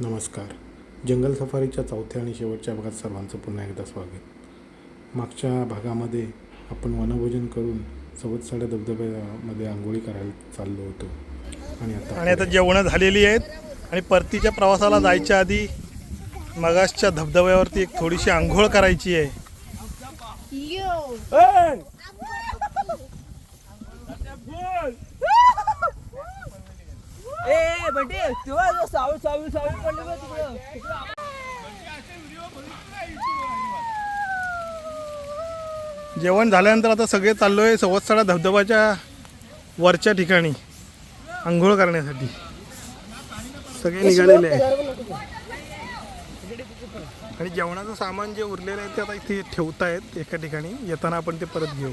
नमस्कार. जंगल सफारीच्या चौथ्या आणि शेवटच्या भागात सर्वांचं पुन्हा एकदा स्वागत. मागच्या भागामध्ये आपण वनभोजन करून सवतसाड्या धबधब्यामध्ये आंघोळी करायला चाललो होतो. आणि आता आणि आता जेवणं झालेली आहेत. आणि परतीच्या प्रवासाला जायच्या आधी मगाशच्या धबधब्यावरती एक थोडीशी आंघोळ करायची आहे. बंटी तेव्हा जो सावळी सावळी सावळी पडली बघ तिकडं. जेवण झाल्यानंतर आता सगळे चाललो आहे सवतसाडा धबधब्याच्या वरच्या ठिकाणी. आंघोळ करण्यासाठी. सगळे निघालेले आहे आणि जेवणाचं सामान जे उरलेलं आहे ते आता इथे ठेवतायत एका ठिकाणी. येताना आपण ते परत घेऊ.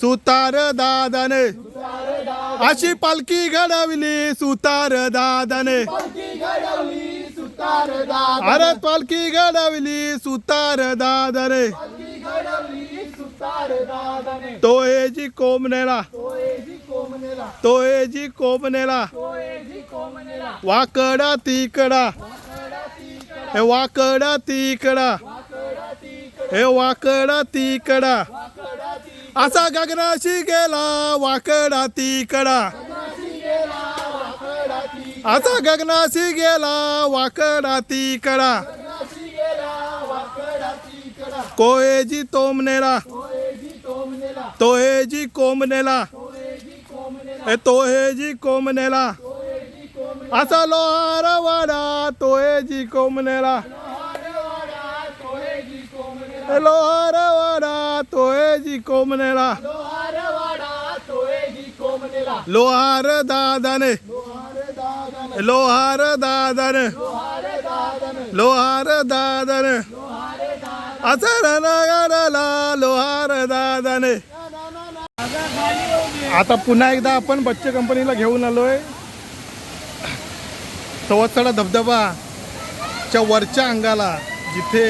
सुतार दादाने अशी पालखी घडवली सुतार दादाने अरे पालखी घडवली सुतार दादाने तो जी कोमनेला. तो जी कोमनेला. वाकडा तिकडा. हे वाकडा तिकडा. हे वाकडा तिकडा. असा गगनाशी गेला वाकडा तिकडा. असा गगनाशी गेला वाकडा तिकडा. कोहेजी तोमनेला. तोहेजी कोमनेला. हे तोहेजी कोमनेला. असा लोहार वाडा तोहेजी कोमनेला. लोहार वाडा तोहेजी कोमनेला. लोहार दादाने. लोहार दादाने. लोहार दादाने. असं गाडाला लोहार दादाने. आता पुन्हा एकदा आपण बच्चे कंपनीला घेऊन आलोय. सवत्सडा धबधबाच्या वरच्या अंगाला. जिथे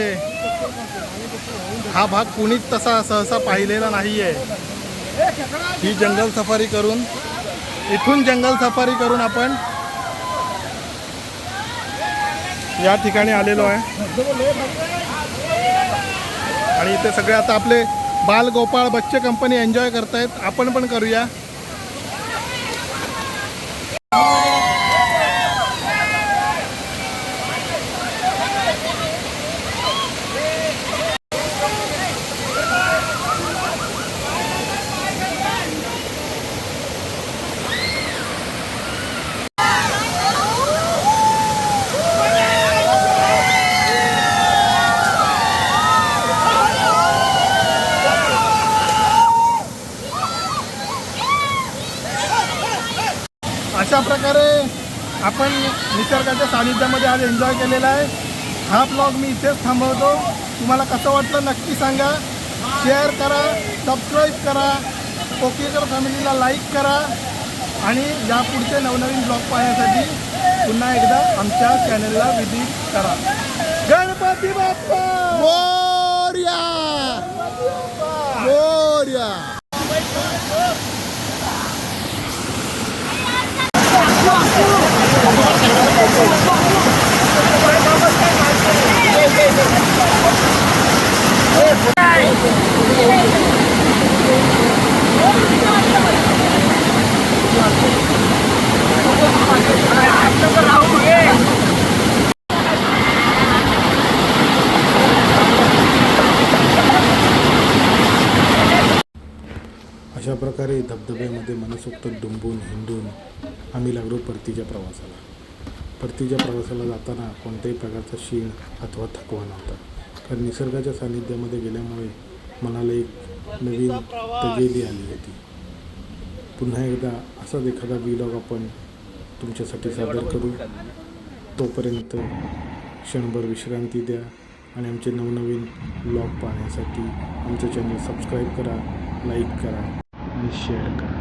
हा भाग कुणीच तसा सहसा पाहिलेला नाही आहे ही जंगल सफारी करून इथून जंगल सफारी करून आपण या ठिकाणी आलेलो आहे. आणि इथे सगळे आता आपले बाल गोपाळ बच्चे कंपनी एन्जॉय करतायत. आपण पण करूया. अशा प्रकारे आपण निसर्गाच्या सानिध्यामध्ये आज एन्जॉय केलेला आहे. हा ब्लॉग मी इथेच थांबवतो. तुम्हाला कसं वाटलं नक्की सांगा. शेअर करा सबस्क्राईब करा कोकेकर फॅमिलीला लाईक करा. आणि या पुढचे नवनवीन ब्लॉग पाहण्यासाठी पुन्हा एकदा आमच्या चॅनलला विजिट करा. गणपती बाप्पा! अशा प्रकारे धबधब्यामध्ये मनसोक्त डुंबून हिंडून आम्ही लागलो परतीच्या प्रवासाला. परतीच्या प्रवासाला जाताना कोणत्याही प्रकारचा शीण अथवा थकवा नव्हता. कारण निसर्गाच्या सानिध्यामध्ये गेल्यामुळे मनाला एक नवीन तजेली आली होती. पुन्हा एकदा असाच एखादा विलॉग आपण तुमच्यासाठी सादर करू. तोपर्यंत क्षणभर विश्रांती द्या आणि आमचे नवनवीन ब्लॉग पाहण्यासाठी आमचं चॅनल सबस्क्राईब करा लाईक करा आणि शेअर करा.